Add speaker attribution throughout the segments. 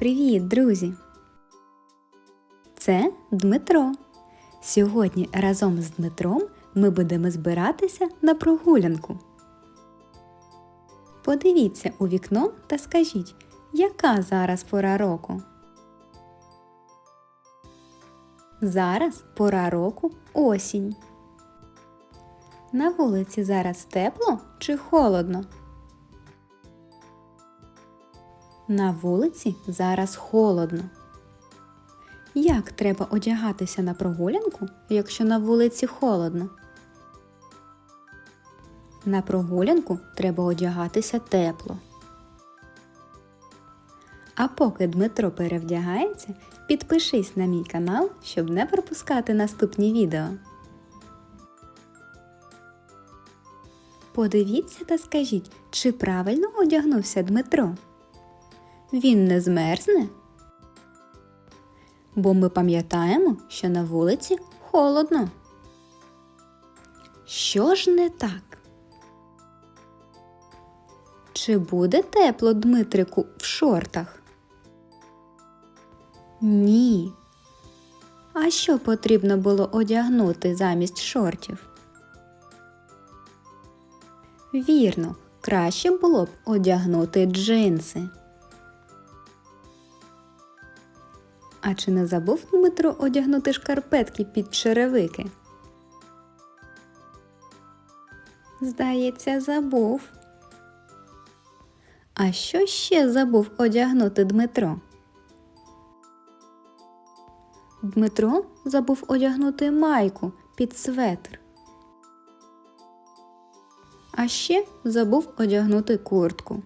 Speaker 1: Привіт, друзі! Це Дмитро. Сьогодні разом з Дмитром ми будемо збиратися на прогулянку. Подивіться у вікно та скажіть, яка зараз пора року? Зараз пора року осінь. На вулиці зараз тепло чи холодно? На вулиці зараз холодно. Як треба одягатися на прогулянку, якщо на вулиці холодно? На прогулянку треба одягатися тепло. А поки Дмитро перевдягається, підпишись на мій канал, щоб не пропускати наступні відео. Подивіться та скажіть, чи правильно одягнувся Дмитро? Він не змерзне? Бо ми пам'ятаємо, що на вулиці холодно. Що ж не так? Чи буде тепло Дмитрику в шортах? Ні. А що потрібно було одягнути замість шортів? Вірно, краще було б одягнути джинси. А чи не забув Дмитро одягнути шкарпетки під черевики? Здається, забув. А що ще забув одягнути Дмитро? Дмитро забув одягнути майку під светр. А ще забув одягнути куртку.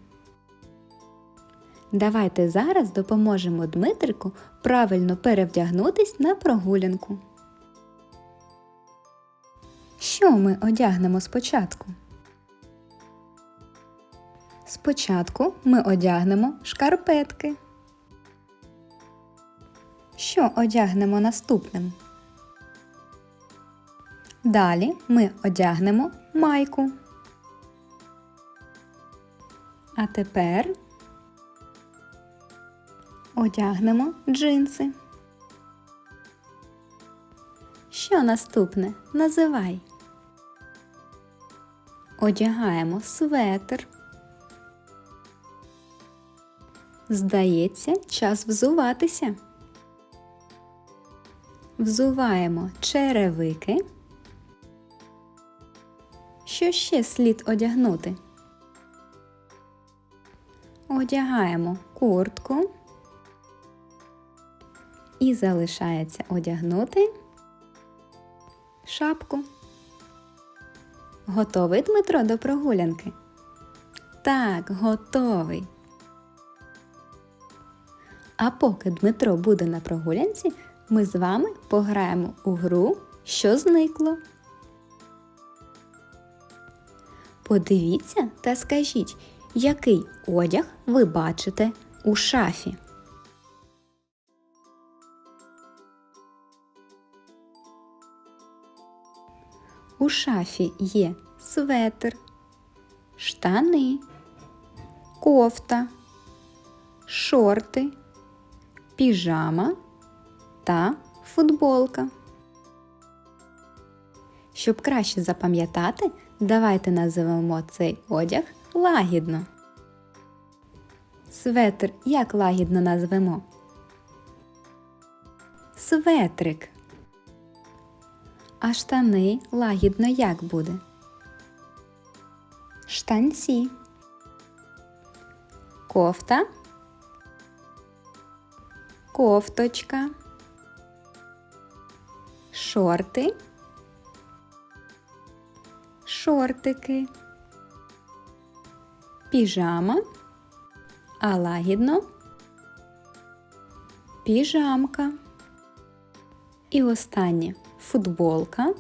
Speaker 1: Давайте зараз допоможемо Дмитрику правильно перевдягнутись на прогулянку. Що ми одягнемо спочатку? Спочатку ми одягнемо шкарпетки. Що одягнемо наступним? Далі ми одягнемо майку. А тепер одягнемо джинси. Що наступне? Називай. Одягаємо светр. Здається, час взуватися. Взуваємо черевики. Що ще слід одягнути? Одягаємо куртку. І залишається одягнути шапку. Готовий Дмитро до прогулянки? Так, готовий. А поки Дмитро буде на прогулянці, ми з вами пограємо у гру, що зникло. Подивіться та скажіть, який одяг ви бачите у шафі. У шафі є светр, штани, кофта, шорти, піжама та футболка. Щоб краще запам'ятати, давайте називемо цей одяг лагідно. Светр як лагідно назвемо? Светрик. А штани лагідно як буде? Штанці. Кофта. Кофточка. Шорти. Шортики. Піжама. А лагідно. Піжамка. І останнє футболка,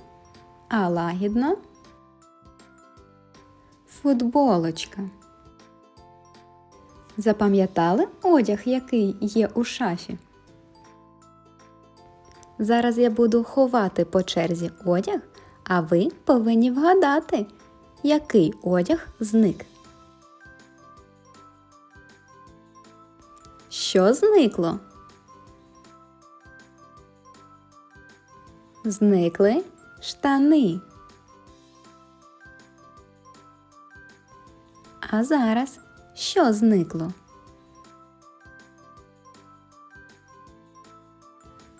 Speaker 1: а лагідно футболочка. Запам'ятали одяг, який є у шафі? Зараз я буду ховати по черзі одяг, а ви повинні вгадати, який одяг зник. Що зникло? Зникли штани. А зараз що зникло?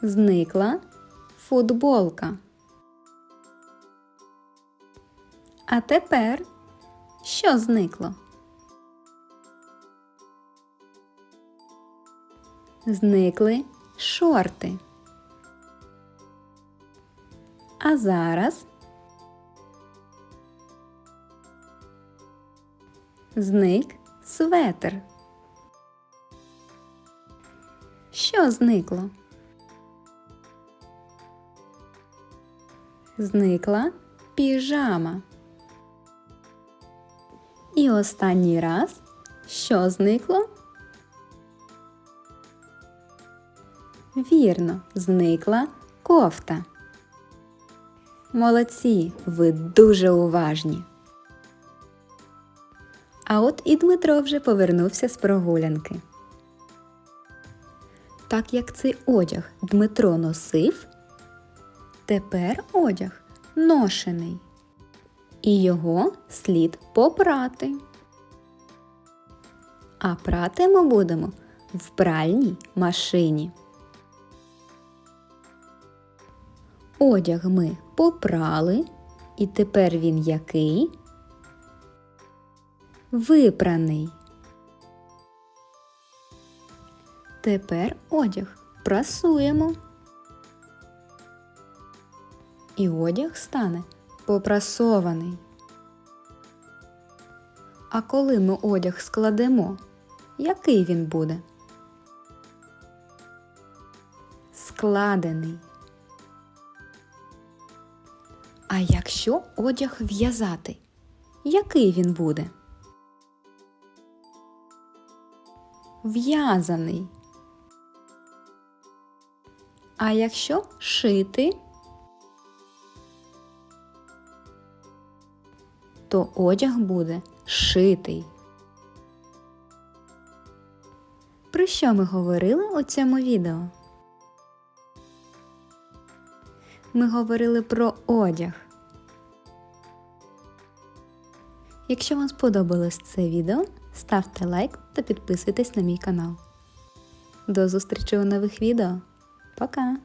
Speaker 1: Зникла футболка. А тепер що зникло? Зникли шорти. А зараз зник светр. Що зникло? Зникла піжама. І останній раз, що зникло? Вірно, зникла кофта. Молодці, ви дуже уважні. А от і Дмитро вже повернувся з прогулянки. Так як цей одяг Дмитро носив, тепер одяг ношений. І його слід попрати. А прати ми будемо в пральній машині. Одяг ми попрали, і тепер він який? Випраний. Тепер одяг прасуємо. І одяг стане попрасований. А коли ми одяг складемо, який він буде? Складений. А якщо одяг в'язати, який він буде? В'язаний. А якщо шити, то одяг буде шитий. Про що ми говорили у цьому відео? Ми говорили про одяг. Якщо вам сподобалось це відео, ставте лайк та підписуйтесь на мій канал. До зустрічі у нових відео. Пока!